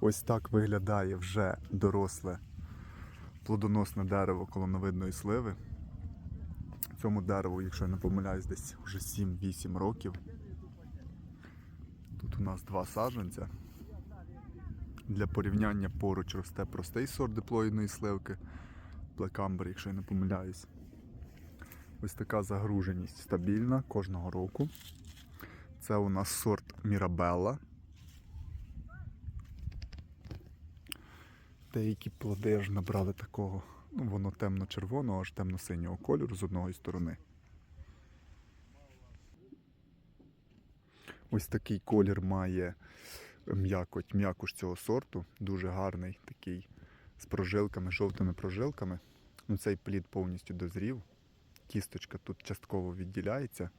Ось так виглядає вже доросле плодоносне дерево колоновидної сливи. Цьому дереву, якщо я не помиляюсь, десь вже 7-8 років. Тут у нас два саджанця. Для порівняння поруч росте простий сорт диплоїдної сливки. Блекамбер, якщо я не помиляюсь. Ось така загруженість стабільна кожного року. Це у нас сорт Мірабелла. Деякі плоди аж набрали такого, ну воно темно-червоного, аж темно-синього кольору з одної сторони. Ось такий колір має м'якоть, м'якуш цього сорту. Дуже гарний, такий з прожилками, жовтими прожилками. Ну, цей плід повністю дозрів. Кісточка тут частково відділяється.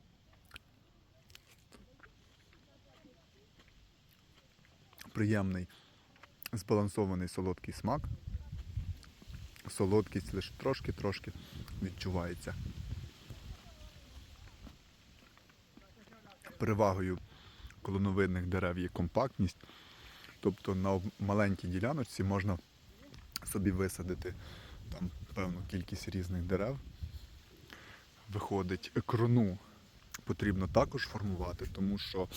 Приємний збалансований солодкий смак. Солодкість лише трошки-трошки відчувається. Перевагою колоновидних дерев є компактність. Тобто на маленькій діляночці можна собі висадити там певну кількість різних дерев. Виходить, крону потрібно також формувати, тому що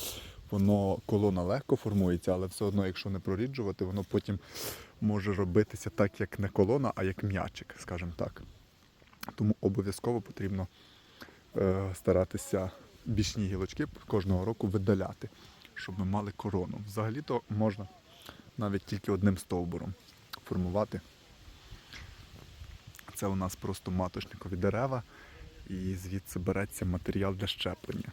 воно колона легко формується, але все одно, якщо не проріджувати, воно потім може робитися так, як не колона, а як м'ячик, скажімо так. Тому обов'язково потрібно е, старатися бічні гілочки кожного року видаляти, щоб ми мали корону. Взагалі-то можна навіть тільки одним стовбуром формувати. Це у нас просто маточникові дерева, і звідси береться матеріал для щеплення.